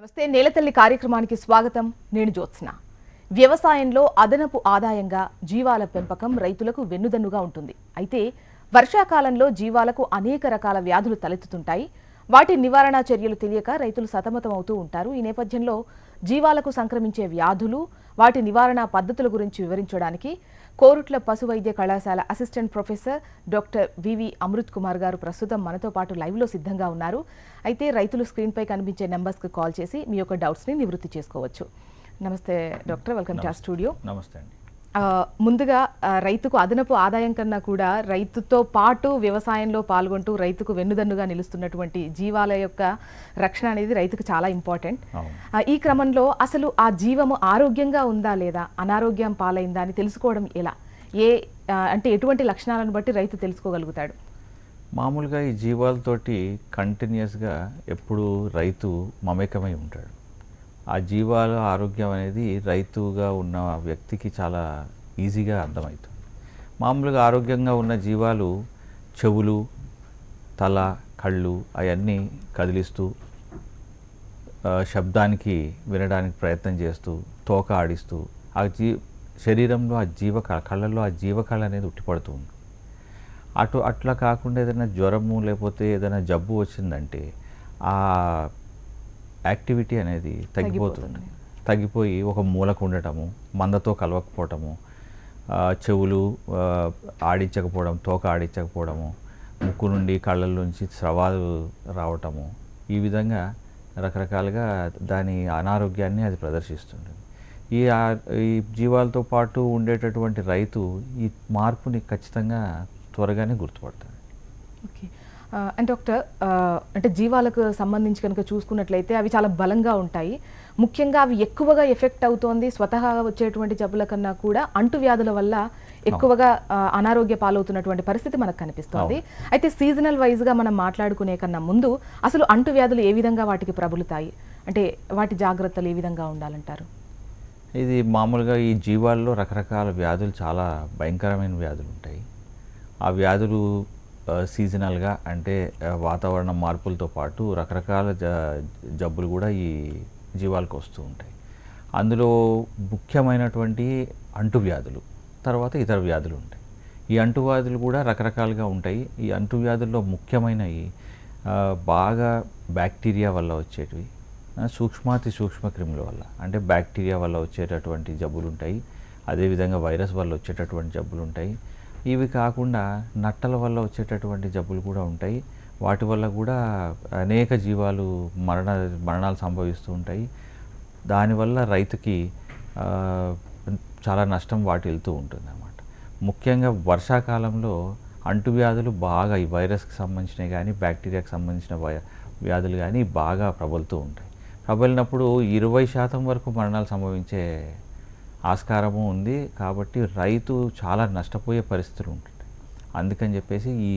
నమస్తే నేలతల్లి కార్యక్రమానికి స్వాగతం. నేను జ్యోత్స్న. వ్యవసాయంలో అదనపు ఆదాయంగా జీవాల పెంపకం రైతులకు వెన్నుదన్నుగా ఉంటుంది. అయితే వర్షాకాలంలో జీవాలకు అనేక రకాల వ్యాధులు తలెత్తుతుంటాయి. వాటి నివారణ చర్యలు తెలియక రైతులు సతమతమవుతూ ఉంటారు. ఈ నేపథ్యంలో జీవాలకు సంక్రమించే వ్యాధులు వాటి నివారణ పద్ధతుల గురించి వివరించడానికి కోరుట్ల పశు వైద్య కళాశాల assistant professor doctor VV Amrit Kumar garu ప్రస్తుతం మనతో పాటు లైవ్లో సిద్ధంగా ఉన్నారు. అయితే రైతులు స్క్రీన్పై కనిపించే నెంబర్స్కి కాల్ చేసి మీ యొక్క డౌట్స్ని నివృత్తి చేసుకోవచ్చు. నమస్తే డాక్టర్ వెల్కమ్ టు స్టూడియో. నమస్తే అండి. ముందుగా రైతుకు అదనపు ఆదాయం కన్నా కూడా రైతుతో పాటు వ్యవసాయంలో పాల్గొంటూ రైతుకు వెన్నుదన్నుగా నిలుస్తున్నటువంటి జీవాల యొక్క రక్షణ అనేది రైతుకు చాలా ఇంపార్టెంట్. ఈ క్రమంలో అసలు ఆ జీవము ఆరోగ్యంగా ఉందా లేదా అనారోగ్యం పాలైందా అని తెలుసుకోవడం ఎలా? ఏ అంటే ఎటువంటి లక్షణాలను బట్టి రైతు తెలుసుకోగలుగుతాడు? మామూలుగా ఈ జీవాలతోటి కంటిన్యూస్గా ఎప్పుడు రైతు మమేకమై ఉంటాడు. ఆ జీవాల ఆరోగ్యం అనేది రైతుగా ఉన్న వ్యక్తికి చాలా ఈజీగా అర్థమవుతుంది. మామూలుగా ఆరోగ్యంగా ఉన్న జీవాలు చెవులు తల కళ్ళు అవన్నీ కదిలిస్తూ శబ్దానికి వినడానికి ప్రయత్నం చేస్తూ తోక ఆడిస్తూ ఆ జీ శరీరంలో ఆ జీవకళ కళ్ళల్లో ఆ జీవకళ అనేది ఉట్టిపడుతూ ఉంది. అటు అట్లా కాకుండా ఏదైనా జ్వరము లేకపోతే ఏదైనా జబ్బు వచ్చిందంటే ఆ యాక్టివిటీ అనేది తగ్గిపోతుంది. తగ్గిపోయి ఒక మూలకు ఉండటము మందతో కలవకపోవటము చెవులు ఆడించకపోవడం తోక ఆడించకపోవడము ముక్కు నుండి కళ్ళ నుంచి స్రవాలు రావటము ఈ విధంగా రకరకాలుగా దాని అనారోగ్యాన్ని అది ప్రదర్శిస్తుంటుంది ఈ ఈ జీవాలతో పాటు ఉండేటటువంటి రైతు ఈ మార్పుని ఖచ్చితంగా త్వరగానే గుర్తుపడతాడు. అండ్ డాక్టర్ అంటే జీవాలకు సంబంధించి కనుక చూసుకున్నట్లయితే అవి చాలా బలంగా ఉంటాయి. ముఖ్యంగా అవి ఎక్కువగా ఎఫెక్ట్ అవుతోంది. స్వతహాగా వచ్చేటువంటి జబ్బుల కన్నా కూడా అంటువ్యాధుల వల్ల ఎక్కువగా అనారోగ్య పాలవుతున్నటువంటి పరిస్థితి మనకు కనిపిస్తోంది. అయితే సీజనల్ వైజ్గా మనం మాట్లాడుకునే కన్నా ముందు అసలు అంటువ్యాధులు ఏ విధంగా వాటికి ప్రబలుతాయి? అంటే వాటి జాగ్రత్తలు ఏ విధంగా ఉండాలంటారు? ఇది మామూలుగా ఈ జీవాల్లో రకరకాల వ్యాధులు చాలా భయంకరమైన వ్యాధులు ఉంటాయి. ఆ వ్యాధులు సీజనల్గా అంటే వాతావరణ మార్పులతో పాటు రకరకాల జ జబ్బులు కూడా ఈ జీవాలకు వస్తూ ఉంటాయి. అందులో ముఖ్యమైనటువంటి అంటువ్యాధులు తర్వాత ఇతర వ్యాధులు ఉంటాయి. ఈ అంటువ్యాధులు కూడా రకరకాలుగా ఉంటాయి. ఈ అంటువ్యాధుల్లో ముఖ్యమైనవి బాగా బ్యాక్టీరియా వల్ల వచ్చేటివి సూక్ష్మాతి సూక్ష్మ క్రిముల వల్ల అంటే బ్యాక్టీరియా వల్ల వచ్చేటటువంటి జబ్బులు ఉంటాయి. అదేవిధంగా వైరస్ వల్ల వచ్చేటటువంటి జబ్బులు ఉంటాయి. ఇవి కాకుండా నట్టల వల్ల వచ్చేటటువంటి జబ్బులు కూడా ఉంటాయి. వాటి వల్ల కూడా అనేక జీవాలు మరణ మరణాలు సంభవిస్తూ ఉంటాయి. దానివల్ల రైతుకి చాలా నష్టం వాటిల్తూ ఉంటుంది అన్నమాట ముఖ్యంగా వర్షాకాలంలో అంటువ్యాధులు బాగా ఈ వైరస్కి సంబంధించినవి కానీ బ్యాక్టీరియాకి సంబంధించిన వై- వ్యాధులు కానీ బాగా ప్రబలుతూ ఉంటాయి. ప్రబలినప్పుడు ఇరవై శాతం వరకు మరణాలు సంభవించే ఆస్కారము ఉంది కాబట్టి రైతు చాలా నష్టపోయే పరిస్థితులు ఉంటుంది అందుకని చెప్పేసి ఈ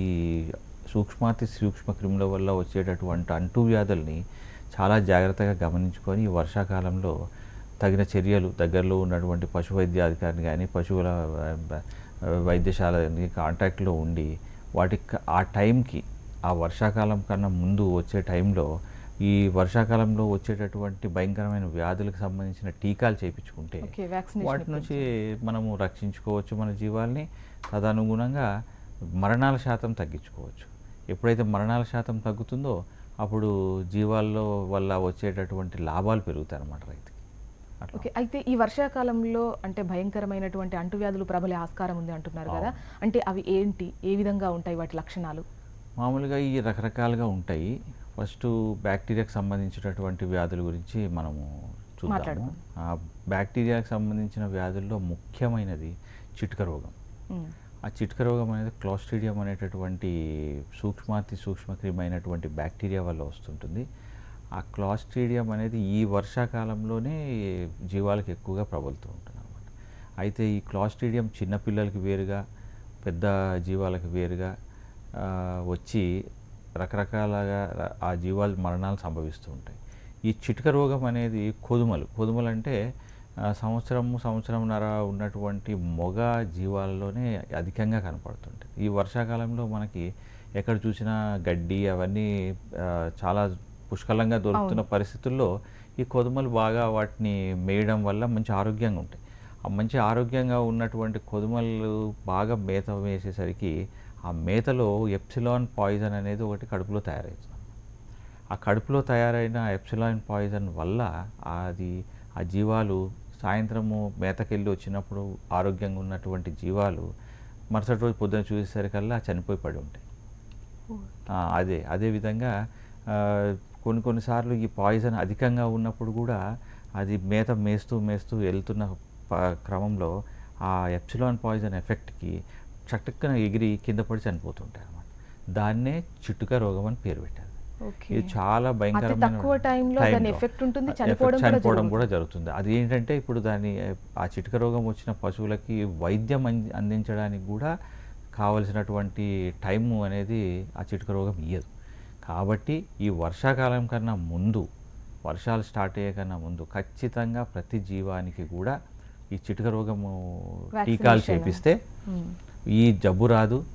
సూక్ష్మాతి సూక్ష్మ క్రిముల వల్ల వచ్చేటటువంటి అంటువ్యాధుల్ని చాలా జాగ్రత్తగా గమనించుకొని ఈ వర్షాకాలంలో తగిన చర్యలు దగ్గరలో ఉన్నటువంటి పశు వైద్యాధికారిని కానీ పశువుల వైద్యశాలని కాంటాక్ట్లో ఉండి వాటికి ఆ టైంకి ఆ వర్షాకాలం కన్నా ముందు వచ్చే టైంలో ఈ వర్షాకాలంలో వచ్చేటటువంటి భయంకరమైన వ్యాధులకు సంబంధించిన టీకాలు చేయించుకుంటే వాటి నుంచి మనము రక్షించుకోవచ్చు మన జీవాల్ని. తదనుగుణంగా మరణాల శాతం తగ్గించుకోవచ్చు. ఎప్పుడైతే మరణాల శాతం తగ్గుతుందో అప్పుడు జీవాల్లో వల్ల వచ్చేటటువంటి లాభాలు పెరుగుతాయి అన్నమాట రైతుకి ఓకే అయితే ఈ వర్షాకాలంలో అంటే భయంకరమైనటువంటి అంటువ్యాధులు ప్రబలే ఆస్కారం ఉంది అంటున్నారు కదా. అంటే అవి ఏంటి? ఏ విధంగా ఉంటాయి వాటి లక్షణాలు? మామూలుగా ఈ రకరకాలుగా ఉంటాయి. ఫస్ట్ బ్యాక్టీరియాకి సంబంధించినటువంటి వ్యాధుల గురించి మనము చూద్దాము. ఆ బ్యాక్టీరియాకి సంబంధించిన వ్యాధుల్లో ముఖ్యమైనది చిటుక రోగం. ఆ చిటుక రోగం అనేది క్లోస్ట్రీడియం అనేటటువంటి సూక్ష్మాతి సూక్ష్మక్రిమి అయినటువంటి బ్యాక్టీరియా వల్ల వస్తుంటుంది ఆ క్లాస్ట్రీడియం అనేది ఈ వర్షాకాలంలోనే జీవాలకు ఎక్కువగా ప్రబలుతూ ఉంటుంది అనమాట అయితే ఈ క్లాస్ట్రీడియం చిన్నపిల్లలకి వేరుగా పెద్ద జీవాలకు వేరుగా వచ్చి రకరకాలుగా ఆ జీవాలు మరణాలు సంభవిస్తూ ఉంటాయి. ఈ చిటుక రోగం అనేది కొదుమలు. కొదుమలు అంటే ఆ, సంవత్సరము సంవత్సరంన్నర ఉన్నటువంటి మొగ జీవాల్లోనే అధికంగా కనపడుతుంటుంది. ఈ వర్షాకాలంలో మనకి ఎక్కడ చూసినా గడ్డి అవన్నీ చాలా పుష్కలంగా దొరుకుతున్న పరిస్థితుల్లో ఈ కొదుమలు బాగా వాటిని మేయడం వల్ల మంచి ఆరోగ్యంగా ఉంటాయి. ఆ మంచి ఆరోగ్యంగా ఉన్నటువంటి కొదుమలు బాగా మేత వేసేసరికి ఆ మేతలో ఎప్సిలాన్ పాయిజన్ అనేది ఒకటి కడుపులో తయారైంది. ఆ కడుపులో తయారైన ఎప్సిలాన్ పాయిజన్ వల్ల అది ఆ జీవాలు సాయంత్రము మేతకెళ్ళి వచ్చినప్పుడు ఆరోగ్యంగా ఉన్నటువంటి జీవాలు మరుసటి రోజు పొద్దున చూసేసరికల్లా చనిపోయి పడి ఉంటాయి. అదే అదేవిధంగా కొన్ని కొన్నిసార్లు ఈ పాయిజన్ అధికంగా ఉన్నప్పుడు కూడా అది మేత మేస్తూ మేస్తూ వెళ్తున్న ప- క్రమంలో ఆ ఎప్సిలాన్ పాయిజన్ ఎఫెక్ట్కి చటుక్కున ఎగిరి కింద పడి చనిపోతుంటాయి అన్నమాట. దాన్నే చిట్టుక రోగం అని పేరు పెట్టారు. ఓకే. ఇది చాలా భయంకరమైన తక్కువ టైంలో దాని టైంలో. ఎఫెక్ట్ ఉంటుంది, ఆ చనిపోవడం కూడా జరుగుతుంది. అది ఏంటంటే ఇప్పుడు దాని ఆ చిటిక రోగం వచ్చిన పశువులకి వైద్యం అంది- అందించడానికి కూడా కావలసినటువంటి టైము అనేది ఆ చిటిక రోగం ఇయ్యదు. కాబట్టి ఈ వర్షాకాలం కన్నా ముందు వర్షాలు స్టార్ట్ అయ్యే కన్నా ముందు ఖచ్చితంగా ప్రతి జీవానికి కూడా ఈ చిటిక రోగము టీకాలు. చేపిస్తే. ఈ జబ్బు రాదు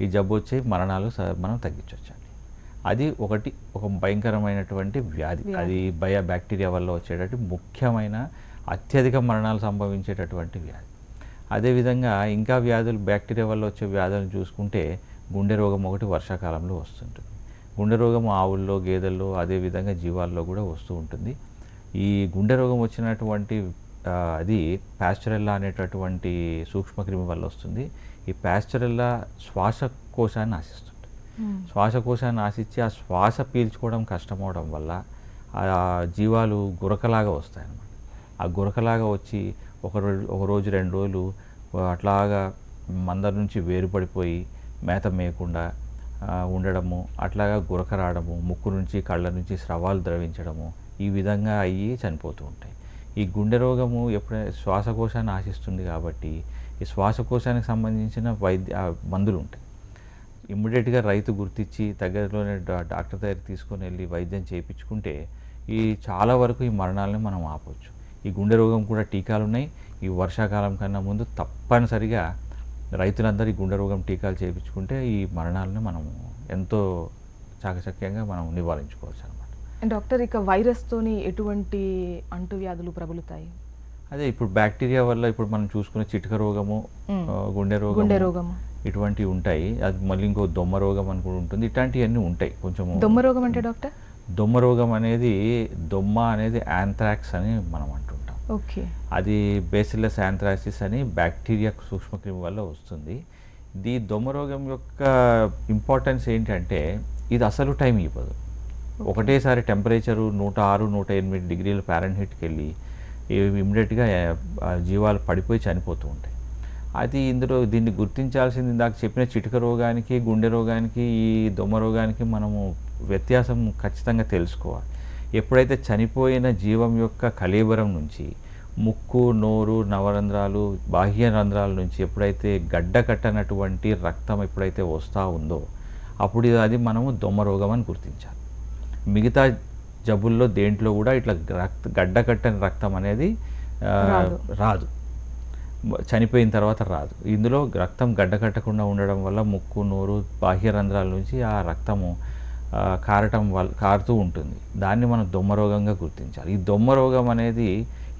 ఈ జబ్బు వచ్చే మరణాలు మనం తగ్గించవచ్చండి అది ఒకటి ఒక భయంకరమైనటువంటి వ్యాధి. అది బయో బ్యాక్టీరియా వల్ల వచ్చేటటువంటి ముఖ్యమైన అత్యధిక మరణాలు సంభవించేటటువంటి వ్యాధి. అదేవిధంగా ఇంకా వ్యాధులు బ్యాక్టీరియా వల్ల వచ్చే వ్యాధులను చూసుకుంటే గుండె రోగం ఒకటి వర్షాకాలంలో వస్తుంటుంది. గుండె రోగం ఆవుల్లో గేదెల్లో అదేవిధంగా జీవాల్లో కూడా వస్తూ ఉంటుంది. ఈ గుండె రోగం వచ్చినటువంటి అది ప్యాస్చరెల్లా అనేటటువంటి సూక్ష్మక్రిమి వల్ల వస్తుంది. ఈ ప్యాస్చరెల్లా శ్వాసకోశాన్ని ఆశిస్తుంది. శ్వాసకోశాన్ని ఆశించి ఆ శ్వాస పీల్చుకోవడం కష్టమవడం వల్ల ఆ జీవాలు గురకలాగా వస్తాయన్నమాట. ఆ గురకలాగా వచ్చి ఒక రోజు ఒక రోజు రెండు రోజులు అట్లాగా మందరి నుంచి వేరుపడిపోయి మేత మేయకుండా ఉండడము అట్లాగా గురక రావడము ముక్కు నుంచి కళ్ళ నుంచి స్రవాలు ద్రవించడము ఈ విధంగా అయ్యి చనిపోతూ ఉంటాయి. ఈ గుండె రోగము ఎప్పుడైనా శ్వాసకోశాన్ని ఆశిస్తుంది కాబట్టి ఈ శ్వాసకోశానికి సంబంధించిన వైద్య మందులు ఉంటాయి ఇమ్మీడియట్గా రైతు గుర్తించి దగ్గరలోనే డాక్టర్ దగ్గర తీసుకొని వెళ్ళి వైద్యం చేయించుకుంటే ఈ చాలా వరకు ఈ మరణాలను మనం ఆపవచ్చు ఈ గుండె రోగం కూడా టీకాలు ఉన్నాయి. ఈ వర్షాకాలం కన్నా ముందు తప్పనిసరిగా రైతులందరూ ఈ గుండె రోగం టీకాలు చేయించుకుంటే ఈ మరణాలను మనం ఎంతో చాకచక్యంగా మనం నివారించుకోవచ్చు అనమాట డాక్టర్ ఇక వైరస్ తోని ఎటువంటి అంటువ్యాధులు ప్రబలుతాయి? అదే ఇప్పుడు బ్యాక్టీరియా వల్ల ఇప్పుడు మనం చూసుకునే చిటిక రోగము. ఆ, గుండె రోగము గుండె రోగము. ఇటువంటివి ఉంటాయి. అది మళ్ళీ ఇంకో దొమ్మ రోగం అని కూడా ఉంటుంది. ఇట్లాంటివన్నీ ఉంటాయి కొంచెము. దొమ్మ రోగం అంటే డాక్టర్? దొమ్మ రోగం అనేది దొమ్మ అనేది యాంథ్రాక్స్ అని మనం అంటుంటాం. ఓకే. అది బేసిల్లస్ యాంథ్రాసిస్ అని బ్యాక్టీరియా సూక్ష్మక్రిమి వల్ల వస్తుంది. ఈ దొమ్మ రోగం యొక్క ఇంపార్టెన్స్ ఏంటంటే ఇది అసలు టైం ఇవ్వదు. ఒకటేసారి టెంపరేచరు నూట ఆరు నూట ఎనిమిది డిగ్రీల ప్యారెంట్ వెళ్ళి ఇమ్మీడియట్గా జీవాలు పడిపోయి చనిపోతూ ఉంటాయి. అది ఇందులో దీన్ని గుర్తించాల్సింది ఇందాక చెప్పిన చిటిక రోగానికి గుండె రోగానికి ఈ దొమ్మ రోగానికి మనము వ్యత్యాసం ఖచ్చితంగా తెలుసుకోవాలి. ఎప్పుడైతే చనిపోయిన జీవం యొక్క కలేబరం నుంచి ముక్కు నోరు నవరంధ్రాలు బాహ్య రంధ్రాల నుంచి ఎప్పుడైతే గడ్డ కట్టనటువంటి రక్తం ఎప్పుడైతే వస్తూ ఉందో అప్పుడు అది మనము దొమ్మ రోగం అని గుర్తించాలి. మిగతా జబ్బుల్లో దేంట్లో కూడా ఇట్లా రక్త గడ్డ కట్టని రక్తం అనేది రాదు. చనిపోయిన తర్వాత రాదు. ఇందులో రక్తం గడ్డ కట్టకుండా ఉండడం వల్ల ముక్కు నోరు బాహ్య రంధ్రాల నుంచి ఆ రక్తము కారటం వల్ల కారుతూ ఉంటుంది. దాన్ని మనం దొమ్మ రోగంగా గుర్తించాలి. ఈ దొమ్మ రోగం అనేది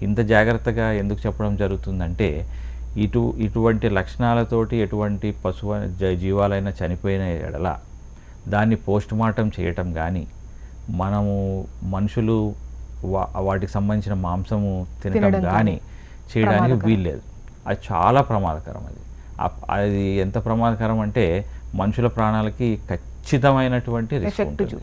ఇంత జాగ్రత్తగా ఎందుకు చెప్పడం జరుగుతుందంటే ఇటు ఇటువంటి లక్షణాలతోటి ఎటువంటి పశువు జ- జీవాలైనా చనిపోయిన ఎడల దాన్ని పోస్ట్ మార్టం చేయటం కానీ మనము మనుషులు వా- వాటికి సంబంధించిన మాంసము తినడం కానీ చేయడానికి. వీల్లేదు. అది చాలా ప్రమాదకరం అది. అది ఎంత ప్రమాదకరం అంటే మనుషుల ప్రాణాలకి ఖచ్చితమైనటువంటి రిస్క్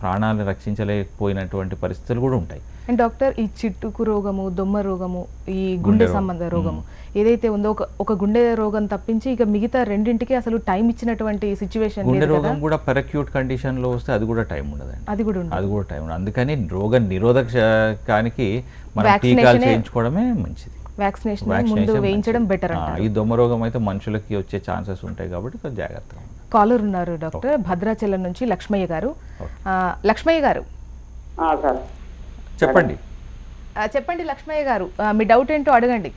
ప్రాణాలను రక్షించలేకపోయినటువంటి పరిస్థితులు కూడా ఉంటాయి. అండ్ డాక్టర్ ఈ చిట్టుకు రోగము దొమ్మ రోగము ఈ గుండె. సంబంధ రోగము ఏదైతే ఉందో ఒక ఒక గుండె రోగం తప్పించి ఇక మిగతా రెండింటికి అసలు టైం ఇచ్చినటువంటి సిచ్యువేషన్ గుండె రోగం కూడా పెరక్యూట్ కండిషన్లో వస్తే అది కూడా టైం ఉండదండి. అది కూడా ఉండదు. అది కూడా టైం ఉండదు. అందుకని రోగ నిరోధకానికి మనం టీకాలు చేయించుకోవడమే మంచిది. వ్యాక్సినేషన్ ముందు వేయించడం. బెటర్ ఈ దొమ్మ రోగం అయితే మనుషులకి వచ్చే ఛాన్సెస్ ఉంటాయి కాబట్టి కొంచెం జాగ్రత్తగా ఉండాలి. కాలర్ ఉన్నారు డాక్టర్ భద్రాచలం నుంచి లక్ష్మయ్య గారు. లక్ష్మయ్య గారు. ఆ, సార్. చెప్పండి. చెప్పండి లక్ష్మయ్య గారు. మీ డౌట్ ఏంటో అడగండి.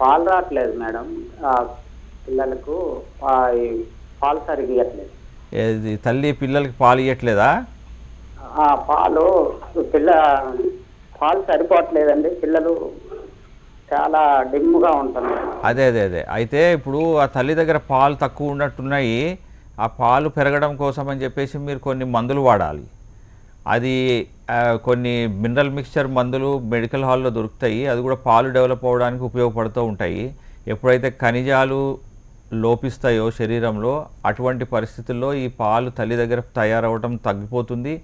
పాలు రావట్లేదు మేడం. పిల్లలకు పాలు సరిగ్గా ఇవ్వట్లేదు ఏది తల్లి పిల్లలకి పాలు ఇవ్వట్లేదా పాలు పిల్ల పాలు సరిపోవట్లేదండి. పిల్లలు చాలా డిమ్గా ఉంటున్నారు. అదే అదే అదే. అయితే ఇప్పుడు ఆ తల్లి దగ్గర పాలు తక్కువ ఉన్నట్టున్నాయి. ఆ పాలు పెరగడం కోసం అని చెప్పేసి మీరు కొన్ని మందులు వాడాలి. అది కొన్ని మినరల్ మిక్స్చర్ మందులు మెడికల్ హాల్లో దొరుకుతాయి. అది కూడా పాలు డెవలప్ అవ్వడానికి ఉపయోగపడుతూ ఉంటాయి. ఎప్పుడైతే ఖనిజాలు లోపిస్తాయో శరీరంలో అటువంటి పరిస్థితుల్లో ఈ పాలు తల్లి దగ్గర తయారవడం తగ్గిపోతుంది.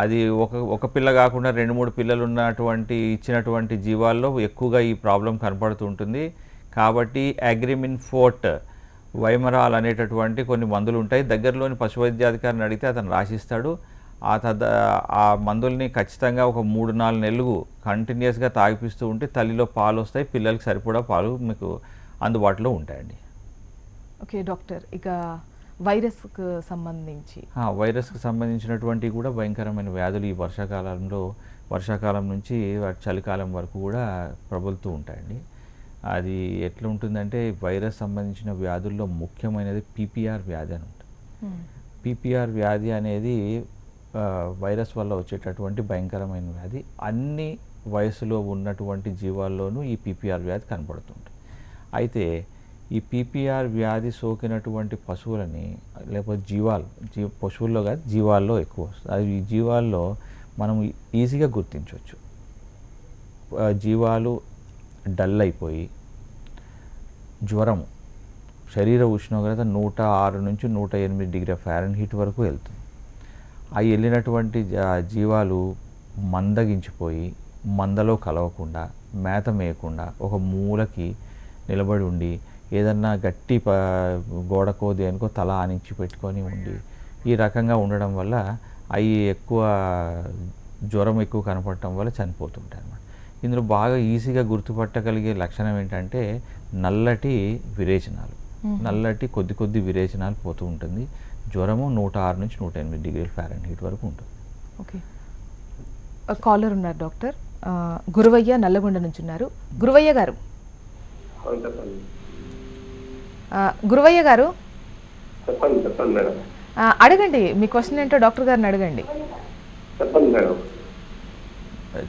అది ఒక ఒక పిల్ల కాకుండా రెండు మూడు పిల్లలు ఉన్నటువంటి ఇచ్చినటువంటి జీవాల్లో ఎక్కువగా ఈ ప్రాబ్లం కనపడుతుంటుంది కాబట్టి అగ్రిమిన్ ఫోర్ట్ వైమరాల్ అనేటటువంటి కొన్ని మందులు ఉంటాయి. దగ్గరలోని పశు వైద్యాధికారిని అడిగితే అతను రాసిస్తాడు. ఆ తద ఆ మందుల్ని ఖచ్చితంగా ఒక మూడు నాలుగు నెలలు కంటిన్యూస్గా తాగిపిస్తూ ఉంటే తల్లిలో పాలు వస్తాయి పిల్లలకి సరిపడా పాలు మీకు అందుబాటులో ఉంటాయండి. Okay doctor. ఇక వైరస్కు సంబంధించి. వైరస్కి సంబంధించినటువంటివి కూడా భయంకరమైన వ్యాధులు ఈ వర్షాకాలంలో వర్షాకాలం నుంచి చలికాలం వరకు కూడా ప్రబలుతూ ఉంటాయండి. అది ఎట్లా ఉంటుందంటే వైరస్ సంబంధించిన వ్యాధుల్లో ముఖ్యమైనది పీపీఆర్ వ్యాధి అని ఉంటుంది. పీపీఆర్ వ్యాధి అనేది వైరస్ వల్ల వచ్చేటటువంటి భయంకరమైన వ్యాధి. అన్ని వయసులో ఉన్నటువంటి జీవాల్లోనూ ఈ పీపీఆర్ వ్యాధి కనపడుతుంది అయితే ఈ పీపీఆర్ వ్యాధి సోకినటువంటి పశువులని లేకపోతే జీవాలు జీ పశువుల్లో కాదు జీవాల్లో ఎక్కువ వస్తుంది. అది ఈ జీవాల్లో మనం ఈజీగా గుర్తించవచ్చు. జీవాలు డల్ అయిపోయి జ్వరం శరీర ఉష్ణోగ్రత నూట ఆరు నుంచి నూట ఎనిమిది డిగ్రీ ఫారెన్ హీట్ వరకు వెళ్తుంది. అవి వెళ్ళినటువంటి జీవాలు మందగించిపోయి మందలో కలవకుండా మేత మేయకుండా ఒక మూలకి నిలబడి ఉండి ఏదన్నా గట్టి ప గోడకో దేనికో తల ఆనించి పెట్టుకొని ఉండి ఈ రకంగా ఉండడం వల్ల అవి ఎక్కువ జ్వరం ఎక్కువ కనపడటం వల్ల చనిపోతుంటాయి అన్నమాట. ఇందులో బాగా ఈజీగా గుర్తుపట్టగలిగే లక్షణం ఏంటంటే నల్లటి విరేచనాలు. నల్లటి కొద్ది కొద్ది విరేచనాలు పోతూ ఉంటుంది. జ్వరము నూట ఆరు నుంచి నూట ఎనిమిది డిగ్రీల ఫారెన్ హీట్ వరకు ఉంటుంది. ఓకే. కాలర్ ఉన్నారు డాక్టర్. గురువయ్య నల్లగొండ నుంచి ఉన్నారు. గురువయ్య గారు. గురువయ్య గారు. అడగండి మీ క్వశ్చన్ ఏంటో డాక్టర్ గారిని అడగండి. చెప్పండి మేడం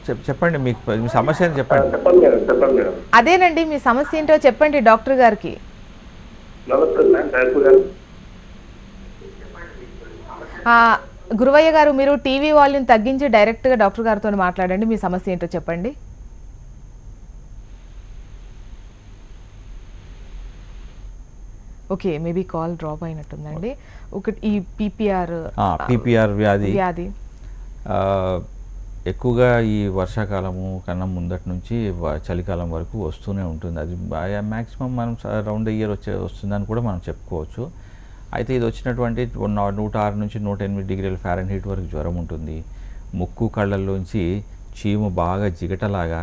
చెప్ చెప్పండి మీకు మీ సమస్య చెప్పండి. అదేనండి మీ సమస్య ఏంటో చెప్పండి డాక్టర్ గారికి నమస్తే మేడం డైరెక్టర్ గారు ఆ, గురువయ్య గారు మీరు టీవీ వాల్యూమ్ తగ్గించి డైరెక్ట్గా డాక్టర్ గారితో మాట్లాడండి. మీ సమస్య ఏంటో చెప్పండి. ఓకే మేబీ కాల్ డ్రాప్ అయినట్టుందండి. ఒకటి ఈ పీపీఆర్ పీపీఆర్ వ్యాధి. వ్యాధి. ఎక్కువగా ఈ వర్షాకాలము కన్నా ముందటి నుంచి చలికాలం వరకు వస్తూనే ఉంటుంది. అది మ్యాక్సిమం మనం రౌండ్ ఇయర్ వచ్చే వస్తుందని కూడా మనం చెప్పుకోవచ్చు. అయితే ఇది వచ్చినటువంటి నూట ఆరు నుంచి నూట ఎనిమిది డిగ్రీల ఫారెన్ హీట్ వరకు జ్వరం ఉంటుంది. ముక్కు కళ్ళల్లోంచి చీము బాగా జిగటలాగా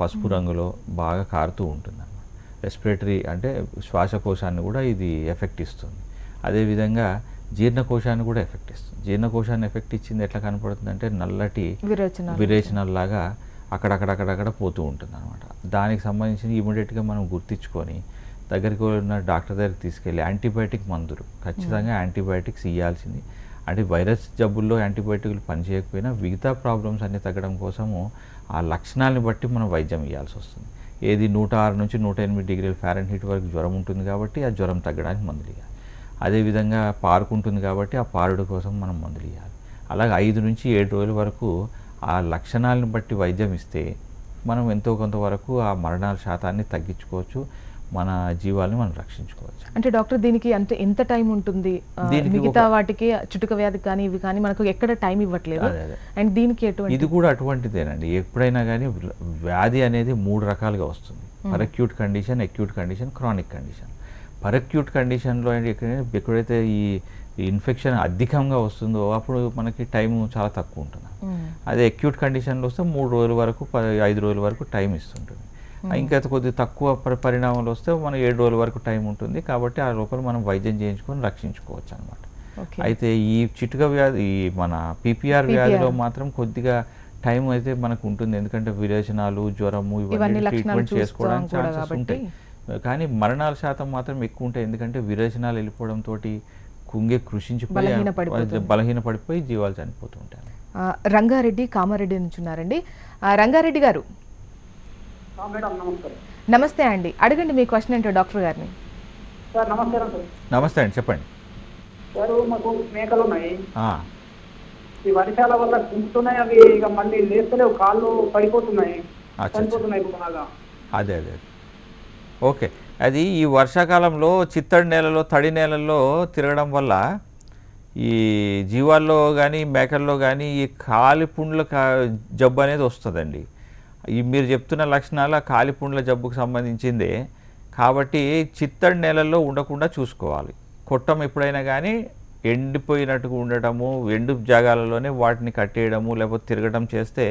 పసుపు రంగులో బాగా కారుతూ ఉంటుంది అన్నమాట రెస్పిరేటరీ అంటే శ్వాసకోశాన్ని కూడా ఇది ఎఫెక్ట్ ఇస్తుంది. అదేవిధంగా జీర్ణకోశాన్ని కూడా ఎఫెక్ట్ ఇస్తుంది. జీర్ణకోశాన్ని ఎఫెక్ట్ ఇచ్చింది ఎట్లా కనపడుతుంది అంటే నల్లటి విరోచనాలు. విరేచనాల్లాగా అక్కడక్కడక్కడక్కడ పోతూ ఉంటుంది అనమాట దానికి సంబంధించి ఇమీడియట్గా మనం గుర్తించుకొని దగ్గరికి ఉన్న డాక్టర్ దగ్గరికి తీసుకెళ్ళి యాంటీబయాటిక్ మందులు. ఖచ్చితంగా యాంటీబయాటిక్స్ ఇవ్వాల్సింది అంటే వైరస్ జబ్బుల్లో యాంటీబయాటిక్లు పనిచేయకపోయినా మిగతా ప్రాబ్లమ్స్ అన్ని తగ్గడం కోసము ఆ లక్షణాలని బట్టి మనం వైద్యం ఇవ్వాల్సి వస్తుంది. ఏది నూట ఆరు నుంచి నూట ఎనిమిది డిగ్రీల ఫారెన్ హీట్ వరకు జ్వరం ఉంటుంది కాబట్టి ఆ జ్వరం తగ్గడానికి మందులు ఇవ్వాలి అదేవిధంగా పార్కు ఉంటుంది కాబట్టి ఆ పారుడు కోసం మనం మందులు ఇవ్వాలి అలాగే ఐదు నుంచి ఏడు రోజుల వరకు ఆ లక్షణాలను బట్టి వైద్యం ఇస్తే మనం ఎంతో కొంతవరకు ఆ మరణాల శాతాన్ని తగ్గించుకోవచ్చు. మన జీవాల్ని మనం రక్షించుకోవచ్చు. అంటే డాక్టర్ దీనికి అంటే ఎంత టైం ఉంటుంది? మిగతా వాటికి చుట్టుక వ్యాధికి కానీ ఇవి కానీ మనకు ఎక్కడ టైం ఇవ్వట్లేదు. అండ్ దీనికి ఎటువంటి ఇది కూడా అటువంటిదేనండి. ఎప్పుడైనా కానీ వ్యాధి అనేది మూడు రకాలుగా వస్తుంది. Peracute condition acute condition chronic condition peracute కండిషన్లో ఏంటి ఎక్కడ- ఎక్కడైతే ఈ ఇన్ఫెక్షన్ అధికంగా వస్తుందో అప్పుడు మనకి టైం చాలా తక్కువ ఉంటుంది. అదే అక్యూట్ కండిషన్లో వస్తే మూడు రోజుల వరకు ఐదు రోజుల వరకు టైం ఇస్తుంటుంది. ఇంకా కొద్ది తక్కువ పరి- పరిణామాలు వస్తే మన ఏడు రోజుల వరకు టైం ఉంటుంది కాబట్టి ఆ లోపల మనం వైద్యం చేయించుకొని రక్షించుకోవచ్చు అనమాట అయితే ఈ చిటుక వ్యాధి ఈ మన పీపీఆర్. వ్యాధిలో మాత్రం కొద్దిగా టైం అయితే మనకు ఉంటుంది. ఎందుకంటే విరేచనాలు జ్వరము ఇవన్నీ ట్రీట్మెంట్ చేసుకోవడానికి ఛాన్సెస్. ఉంటాయి. కానీ మరణాల శాతం మాత్రం ఎక్కువ ఉంటాయి. ఎందుకంటే విరేచనాలు వెళ్ళిపోవడం తోటి కుంగే కృషించిపోయి. బలహీన పడిపోయి జీవాలు చనిపోతూ ఉంటాయి ఆ, ఆ, రంగారెడ్డి కామారెడ్డి నుంచి ఉన్నారండి ఆ, రంగారెడ్డి గారు నమస్తే అండి. అడగండి మీ క్వశ్చన్ ఏంటో డాక్టర్ గారిని. సార్ నమస్కారం సార్. నమస్తే అండి చెప్పండి. సార్ మాకు మేకలు ఉన్నాయి ఆ, ఈ వర్షాల వల్ల కుంటున్నాయి అవి ఇక మళ్ళీ లేస్తలేవు కాళ్ళు పడిపోతున్నాయి. బాగా. అదే అదే ఓకే. అది ఈ వర్షాకాలంలో చిత్తడి నేలలో తడి నేలల్లో తిరగడం వల్ల ఈ జీవాల్లో కానీ మేకల్లో కానీ ఈ కాలిపుండ్ల కా జబ్బు అనేది వస్తుందండి. ఈ మీరు చెప్తున్న లక్షణాలు ఆ కాలిపుండ్ల జబ్బుకు సంబంధించిందే. కాబట్టి చిత్తడి నేలల్లో ఉండకుండా చూసుకోవాలి. కొట్టం ఎప్పుడైనా కానీ ఎండిపోయినట్టుగా ఉండటము ఎండు జాగాలలోనే వాటిని కట్టేయడము లేకపోతే తిరగడం చేస్తే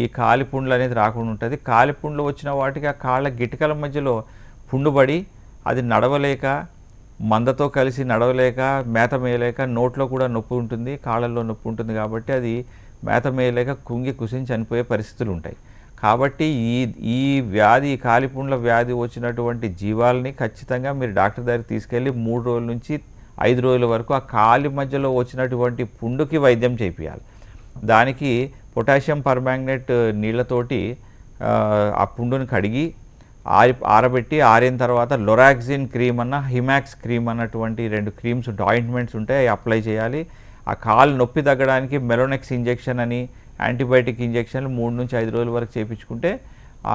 ఈ కాలిపుండ్లు అనేది రాకుండా ఉంటుంది. కాలిపుండ్లు వచ్చిన వాటికి ఆ కాళ్ళ గిటికల మధ్యలో పుండుబడి అది నడవలేక మందతో కలిసి నడవలేక మేత మేయలేక నోట్లో కూడా నొప్పి ఉంటుంది కాళ్ళల్లో నొప్పి ఉంటుంది కాబట్టి అది మేత మేయలేక కుంగి కుసించి చనిపోయే పరిస్థితులు ఉంటాయి. కాబట్టి ఈ ఈ వ్యాధి కాలిపుండ్ల వ్యాధి వచ్చినటువంటి జీవాలని ఖచ్చితంగా మీరు డాక్టర్ దగ్గరికి తీసుకెళ్ళి మూడు రోజుల నుంచి ఐదు రోజుల వరకు ఆ కాలి మధ్యలో వచ్చినటువంటి పుండుకి వైద్యం చేపియాలి. దానికి పొటాషియం పర్మాంగనేట్ నీళ్ళతోటి ఆ, పుండుని కడిగి ఆరి ఆరబెట్టి ఆరిన తర్వాత లొరాక్సిన్ క్రీమ్ అన్న హిమాక్స్ క్రీమ్ అన్నటువంటి రెండు క్రీమ్స్ ఆయింట్మెంట్స్ ఉంటాయి అప్లై చేయాలి. ఆ కాలు నొప్పి తగ్గడానికి మెలోనెక్స్ ఇంజెక్షన్ అని యాంటీబయాటిక్ ఇంజెక్షన్లు మూడు నుంచి ఐదు రోజుల వరకు చేయించుకుంటే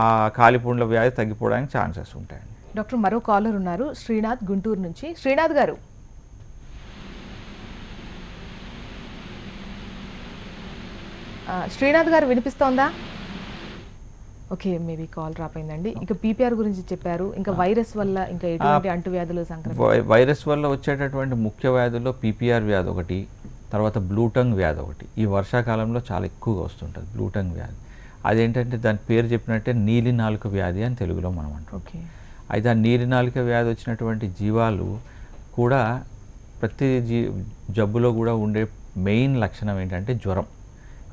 ఆ కాలిపుండ్ల వ్యాధి తగ్గిపోవడానికి ఛాన్సెస్ ఉంటాయండి. డాక్టర్ మరో కాలర్ ఉన్నారు శ్రీనాథ్ గుంటూరు నుంచి. శ్రీనాథ్ గారు. శ్రీనాథ్ గారు వినిపిస్తోందా? ఓకే మేబీ కాల్ రాపోయిందండి ఇంకా పీపీఆర్ గురించి చెప్పారు. ఇంకా వైరస్ వల్ల ఇంకా ఎటువంటి అంటువ్యాధులు సంక్రమణ వైరస్ వల్ల వచ్చేటటువంటి ముఖ్య వ్యాధుల్లో పీపీఆర్ వ్యాధి ఒకటి తర్వాత బ్లూటంగ్ వ్యాధి ఒకటి. ఈ వర్షాకాలంలో చాలా ఎక్కువగా వస్తుంటుంది బ్లూటంగ్ వ్యాధి. అదేంటంటే దాని పేరు చెప్పినట్టే నీలి నాలుక వ్యాధి అని తెలుగులో మనం అంటాం. ఓకే. అయితే ఆ నీలి నాలుక వ్యాధి వచ్చినటువంటి జీవాలు కూడా ప్రతి జీ జబ్బులో కూడా ఉండే మెయిన్ లక్షణం ఏంటంటే జ్వరం.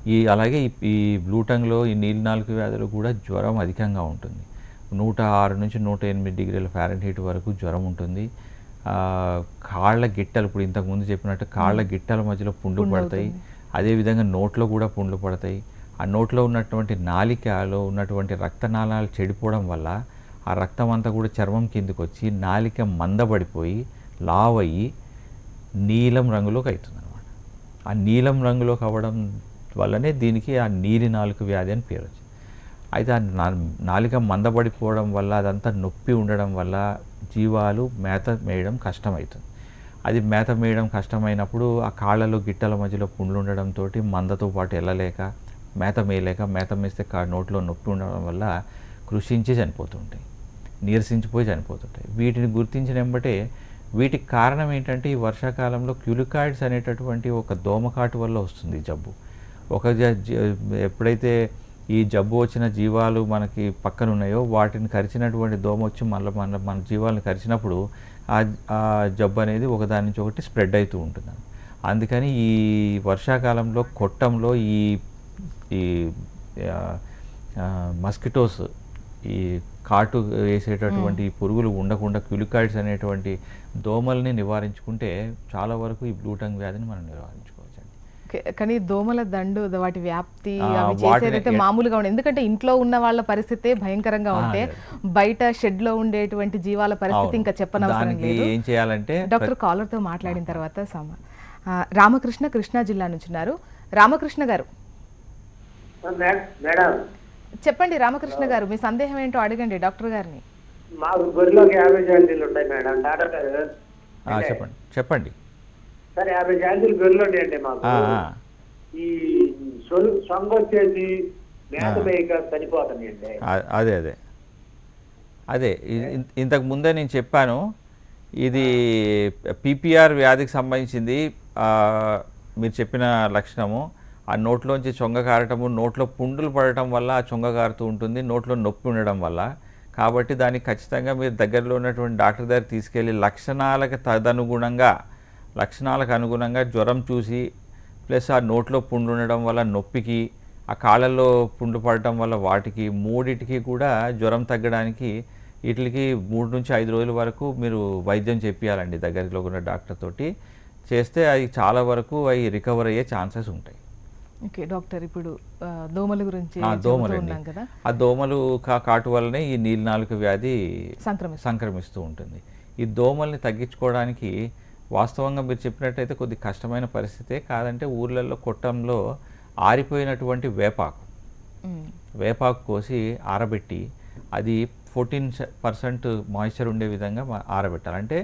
ఈ అలాగే ఈ- బ్లూటంగ్లో ఈ నీలి నాలుక వ్యాధులు కూడా జ్వరం అధికంగా ఉంటుంది. నూట ఆరు నుంచి నూట ఎనిమిది డిగ్రీల ఫారెన్హీట్ వరకు జ్వరం ఉంటుంది. కాళ్ళ గిట్టలు ఇప్పుడు ఇంతకుముందు చెప్పినట్టు కాళ్ళ గిట్టల మధ్యలో పుండ్లు పుండు పడతాయి. అదేవిధంగా నోట్లో కూడా పుండ్లు పడతాయి. ఆ నోట్లో ఉన్నటువంటి నాలికలో ఉన్నటువంటి రక్తనాళాలు చెడిపోవడం వల్ల ఆ రక్తం అంతా కూడా చర్మం కిందకి వచ్చి నాలిక మందబడిపోయి లావ్ అయ్యి నీలం రంగులోకి అవుతుంది అనమాట ఆ నీలం రంగులోకి అవ్వడం వల్లనే దీనికి ఆ నీలి నాలుక వ్యాధి అని పేరు వచ్చింది అయితే ఆ నాలిక మందబడిపోవడం వల్ల అదంతా నొప్పి ఉండడం వల్ల జీవాలు మేత మేయడం కష్టమవుతుంది. అది మేత మేయడం కష్టమైనప్పుడు ఆ కాళ్ళలో గిట్టల మధ్యలో పుండ్లు ఉండడంతో మందతో పాటు వెళ్ళలేక మేత మేయలేక మేత మేస్తే కా నోట్లో నొప్పి ఉండడం వల్ల కృషించి చనిపోతుంటాయి. నీరసించిపోయి చనిపోతుంటాయి. వీటిని గుర్తించిన వెంబటే వీటికి కారణం ఏంటంటే ఈ వర్షాకాలంలో క్యూలికాయిడ్స్ అనేటటువంటి ఒక దోమకాటు వల్ల వస్తుంది జబ్బు. ఒక జ- ఎప్పుడైతే ఈ జబ్బు వచ్చిన జీవాలు మనకి పక్కన ఉన్నాయో వాటిని కరిచినటువంటి దోమ వచ్చి మళ్ళీ మన మన జీవాలను కరిచినప్పుడు ఆ జబ్బు అనేది ఒకదాని నుంచి ఒకటి స్ప్రెడ్ అవుతూ ఉంటుంది. అందుకని ఈ వర్షాకాలంలో కొట్టంలో ఈ ఈ మస్కిటోస్ ఈ కాటు వేసేటటువంటి పురుగులు ఉండకుండా క్యూలికాయిడ్స్ అనేటువంటి దోమల్ని నివారించుకుంటే చాలా వరకు ఈ బ్లూటంగ్ వ్యాధిని మనం నివారించుకోవచ్చు. ఓకే, కానీ దోమల దండు వాటి వ్యాప్తి అవి చేసేదైతే మామూలుగా ఉండదు ఎందుకంటే ఇంట్లో ఉన్న వాళ్ళ పరిస్థితే భయంకరంగా ఉంటే. బయట షెడ్లో ఉండేటువంటి జీవాల పరిస్థితి. ఇంకా చెప్పనవసరం లేదు. ఏం చేయాలంటే డాక్టర్ కాలర్తో మాట్లాడిన తర్వాత రామకృష్ణ కృష్ణా జిల్లా నుంచి ఉన్నారు. రామకృష్ణ గారు. చెప్పండి రామకృష్ణ గారు మీ సందేహం ఏంటో అడగండి డాక్టర్ గారిని. మాకు గొర్రెలోకి యాభై జాంతీలు ఉంటాయి మేడం. డాక్టర్ గారు చెప్పండి. చెప్పండి. సరే యాభై గొర్రెలు ఉంటాయండి మాకు. ఈ సొంగ వచ్చేసి మేత అదే అదే. అదే ఇంతకు ముందే నేను చెప్పాను ఇది పీపీఆర్ వ్యాధికి సంబంధించింది మీరు చెప్పిన లక్షణము ఆ నోట్లోంచి చొంగ కారటము నోట్లో పుండులు పడటం వల్ల ఆ చొంగ కారుతూ ఉంటుంది నోట్లో నొప్పి ఉండడం వల్ల. కాబట్టి దానికి ఖచ్చితంగా మీరు దగ్గరలో ఉన్నటువంటి డాక్టర్ దగ్గర తీసుకెళ్ళి లక్షణాలకు తదనుగుణంగా లక్షణాలకు అనుగుణంగా జ్వరం చూసి ప్లస్ ఆ నోట్లో పుండు ఉండడం వల్ల నొప్పికి ఆ కాళ్ళల్లో పుండు పడటం వల్ల వాటికి మూడిటికి కూడా జ్వరం తగ్గడానికి వీటికి మూడు నుంచి ఐదు రోజుల వరకు మీరు వైద్యం చెప్పియాలండి దగ్గరలో ఉన్న డాక్టర్ తోటి. చేస్తే అవి చాలా వరకు అవి రికవర్ అయ్యే ఛాన్సెస్ ఉంటాయి. ఓకే డాక్టర్ ఇప్పుడు దోమల గురించి ఉన్నాం కదా. ఆ దోమలు కా- కాటు వల్లనే ఈ నీలినాలుక వ్యాధి సంక్రమిస్తుంది సంక్రమిస్తూ ఉంటుంది. ఈ దోమల్ని తగ్గించుకోవడానికి వాస్తవంగా మీరు చెప్పినట్టయితే కొద్ది కష్టమైన పరిస్థితే కాదంటే ఊర్లలో కొట్టంలో ఆరిపోయినటువంటి వేపాకు. వేపాకు కోసి ఆరబెట్టి అది ఫోర్టీన్ పర్సెంట్ మాయిశ్చర్ ఉండే విధంగా ఆరబెట్టాలి. అంటే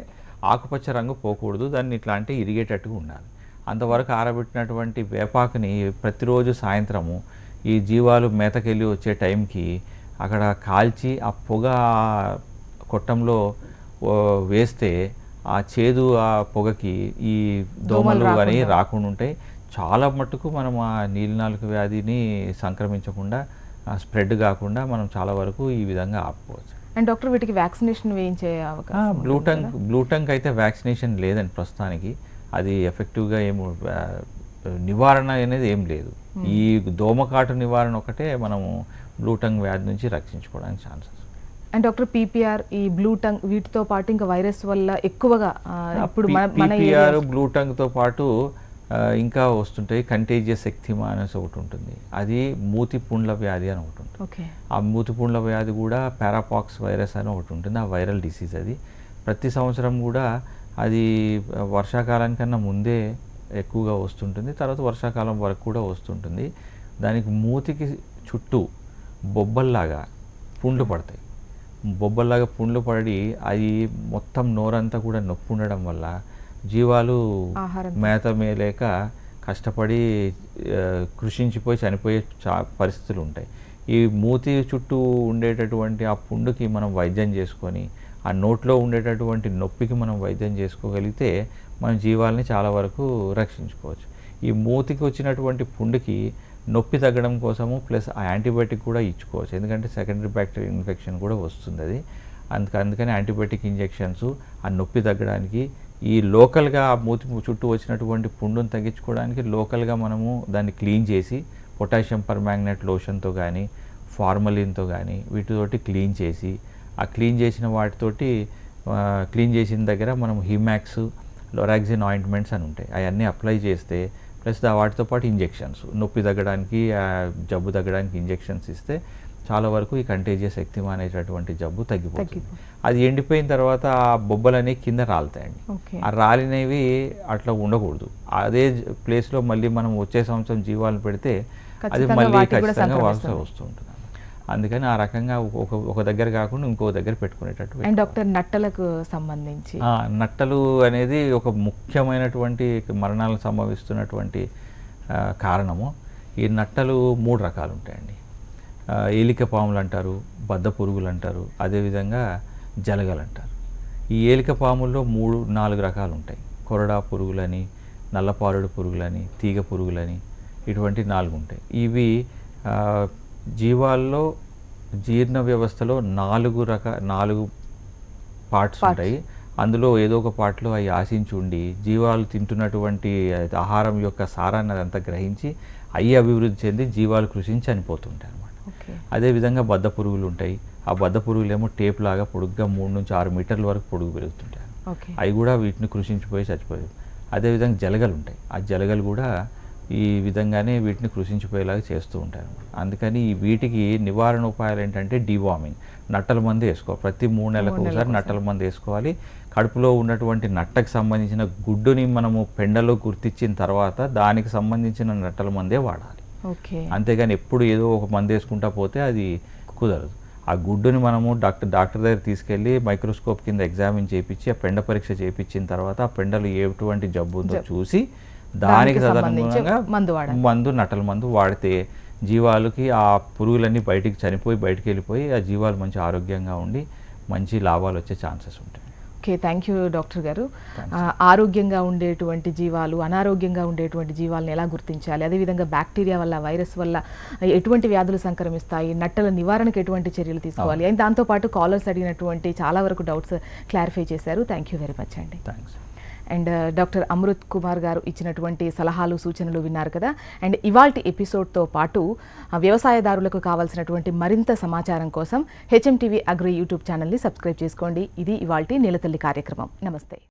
ఆకుపచ్చ రంగు పోకూడదు దాన్ని ఇట్లా అంటే ఇరిగేటట్టుగా ఉండాలి. అంతవరకు ఆరబెట్టినటువంటి వేపాకుని ప్రతిరోజు సాయంత్రము ఈ జీవాలు మేతకెళ్ళి వచ్చే టైంకి అక్కడ కాల్చి ఆ పొగ కొట్టంలో వేస్తే ఆ చేదు ఆ పొగకి ఈ దోమలు దోమలు అని రాకుండా. ఉంటాయి చాలా మట్టుకు మనం ఆ నీలినాలుక వ్యాధిని సంక్రమించకుండా స్ప్రెడ్ కాకుండా మనం చాలా వరకు ఈ విధంగా ఆపుకోవచ్చు అండ్ డాక్టర్ వీటికి వ్యాక్సినేషన్ వేయించే అవకాశం బ్లూటంక్? బ్లూటంక్ అయితే వ్యాక్సినేషన్ లేదండి ప్రస్తుతానికి అది ఎఫెక్టివ్గా ఏం నివారణ అనేది ఏం లేదు ఈ దోమకాటు నివారణ ఒకటే మనము బ్లూటంగ్ వ్యాధి నుంచి రక్షించుకోవడానికి ఛాన్సెస్ అండ్ డాక్టర్ పీపీఆర్ ఈ బ్లూ టంగ్ వీటితో పాటు ఇంకా వైరస్ వల్ల ఎక్కువగా మన పీపీఆర్ areas- బ్లూటంగ్తో పాటు ఆ, ఇంకా వస్తుంటాయి కంటేజియస్ ఎక్తిమా అనేసి ఒకటి ఉంటుంది. అది మూతి పుండ్ల వ్యాధి అని ఒకటి ఉంటుంది. ఓకే ఆ మూతిపుండ్ల వ్యాధి కూడా పారాపాక్స్ వైరస్ అని ఒకటి ఉంటుంది. ఆ వైరల్ డిసీజ్ అది. ప్రతి సంవత్సరం కూడా అది వర్షాకాలానికన్నా ముందే ఎక్కువగా వస్తుంటుంది. తర్వాత వర్షాకాలం వరకు కూడా వస్తుంటుంది. దానికి మూతికి చుట్టూ బొబ్బల్లాగా పుండ్లు పడతాయి. బొబ్బల్లాగా పుండ్లు పడి అది మొత్తం నోరంతా కూడా నొప్పి ఉండడం వల్ల జీవాలు మేత మేలేక కష్టపడి కృషించిపోయి చనిపోయే చా పరిస్థితులు ఉంటాయి. ఈ మూతి చుట్టూ ఉండేటటువంటి ఆ పుండుకి మనం వైద్యం చేసుకొని ఆ నోట్లో ఉండేటటువంటి నొప్పికి మనం వైద్యం చేసుకోగలిగితే మన జీవాల్ని చాలా వరకు రక్షించుకోవచ్చు. ఈ మూతికి వచ్చినటువంటి పుండుకి నొప్పి తగ్గడం కోసము ప్లస్ ఆ యాంటీబయాటిక్ కూడా ఇచ్చుకోవచ్చు. ఎందుకంటే సెకండరీ బ్యాక్టీరియల్ ఇన్ఫెక్షన్ కూడా వస్తుంది అది. అందుక అందుకని యాంటీబయాటిక్ ఇంజెక్షన్స్ ఆ నొప్పి తగ్గడానికి ఈ లోకల్గా ఆ మూతి చుట్టూ వచ్చినటువంటి పుండును తగ్గించుకోవడానికి లోకల్గా మనము దాన్ని క్లీన్ చేసి పొటాషియం పర్మాంగనేట్ లోషన్తో కానీ ఫార్మలిన్తో కానీ వీటితోటి క్లీన్ చేసి ఆ క్లీన్ చేసిన వాటితోటి క్లీన్ చేసిన దగ్గర మనం హిమాక్స్ లొరాక్సిన్ ఆయింట్మెంట్స్ అని ఉంటాయి. అవన్నీ అప్లై చేస్తే ప్లస్ వాటితో పాటు ఇంజెక్షన్స్. నొప్పి తగ్గడానికి జబ్బు తగ్గడానికి ఇంజెక్షన్స్ ఇస్తే చాలా వరకు ఈ కంటేజియస్ ఎక్తిమా అనేటటువంటి జబ్బు తగ్గిపోతుంది. అది ఎండిపోయిన తర్వాత ఆ బొబ్బలన్నీ కింద రాలుతాయండి. ఆ రాలినవి అట్లా ఉండకూడదు. అదే ప్లేస్లో మళ్ళీ మనం వచ్చే సంవత్సరం జీవాలు పెడితే అది మళ్ళీ ఖచ్చితంగా సంక్రమిస్తుంది. వస్తుంటుంది అందుకని ఆ రకంగా ఒక ఒక దగ్గర కాకుండా ఇంకో దగ్గర పెట్టుకునేటట్టు అండ్. డాక్టర్ నట్టలకు సంబంధించి. నట్టలు అనేది ఒక ముఖ్యమైనటువంటి మరణాలు సంభవిస్తున్నటువంటి కారణము. ఈ నట్టలు మూడు రకాలు ఉంటాయండి ఏలిక పాములు అంటారు బద్ద పురుగులు అంటారు అదేవిధంగా జలగలు అంటారు ఈ ఏలిక పాముల్లో మూడు నాలుగు రకాలు ఉంటాయి కొరడా పురుగులని నల్లపారుడు పురుగులని తీగ పురుగులని ఇటువంటి నాలుగు ఉంటాయి ఇవి జీవాల్లో జీర్ణ వ్యవస్థలో నాలుగు రక నాలుగు పార్ట్స్. ఉంటాయి. అందులో ఏదో ఒక పార్ట్లో అవి ఆశించి ఉండి జీవాలు తింటున్నటువంటి ఆహారం యొక్క సారాన్ని అదంతా గ్రహించి అవి అభివృద్ధి చెంది జీవాలు కృషించి చనిపోతుంటాయి అన్నమాట. ఓకే. అదేవిధంగా బద్ద పురుగులు ఉంటాయి. ఆ బద్ద పురుగులు ఏమో టేప్ లాగా పొడుగ్గా మూడు నుంచి ఆరు మీటర్ల వరకు పొడుగు పెరుగుతుంటాయి. అవి కూడా వీటిని కృషించిపోయి చచ్చిపోయాయి. అదేవిధంగా జలగలు ఉంటాయి. ఆ జలగలు కూడా ఈ విధంగానే వీటిని కృషించిపోయేలాగా చేస్తూ ఉంటారు. అందుకని వీటికి నివారణ ఉపాయాలు ఏంటంటే డివార్మింగ్. నట్టల మందు వేసుకోవాలి ప్రతి మూడు నెలలకు ఒకసారి నట్టల మందు వేసుకోవాలి. కడుపులో ఉన్నటువంటి నట్టకు సంబంధించిన గుడ్డుని మనము పెండలో గుర్తించిన తర్వాత దానికి సంబంధించిన నట్టల మందే వాడాలి. ఓకే. అంతేగాని ఎప్పుడు ఏదో ఒక మందు వేసుకుంటా పోతే అది కుదరదు. ఆ గుడ్డుని మనము డాక్టర్ డాక్టర్ దగ్గర తీసుకెళ్ళి మైక్రోస్కోప్ కింద ఎగ్జామిన్ చేయించి ఆ పెండ పరీక్ష చేయించిన తర్వాత ఆ పెండలు ఎటువంటి జబ్బు ఉందో. చూసి దానికి మందు నటల మందు వాడితే జీవాలకి ఆ పురుగులన్నీ బయటికి చనిపోయి బయటికి వెళ్ళిపోయి ఆ జీవాలు మంచి ఆరోగ్యంగా ఉండి మంచి లాభాలు వచ్చే ఛాన్సెస్ ఉంటాయి. ఓకే థ్యాంక్ యూ డాక్టర్ గారు. ఆరోగ్యంగా ఉండేటువంటి జీవాలు అనారోగ్యంగా ఉండేటువంటి జీవాలను ఎలా గుర్తించాలి? అదేవిధంగా బ్యాక్టీరియా వల్ల వైరస్ వల్ల ఎటువంటి వ్యాధులు సంక్రమిస్తాయి? నట్టల నివారణకు ఎటువంటి చర్యలు తీసుకోవాలి? అండ్ దాంతోపాటు కాలర్స్ అడిగినటువంటి చాలా వరకు డౌట్స్ క్లారిఫై చేశారు. థ్యాంక్ యూ వెరీ మచ్ అండి. Thanks and uh, doctor Amrit Kumar garu ఇచ్చినటువంటి సలహాలు సూచనలు విన్నారు కదా. అండ్ ఇవాల్టి ఎపిసోడ్తో పాటు వ్యవసాయదారులకు కావాల్సినటువంటి మరింత సమాచారం కోసం హెచ్ఎంటీవీ అగ్రి యూట్యూబ్ ఛానల్ని సబ్స్క్రైబ్ చేసుకోండి. ఇది ఇవాల్టి నిలతల్లి కార్యక్రమం. నమస్తే.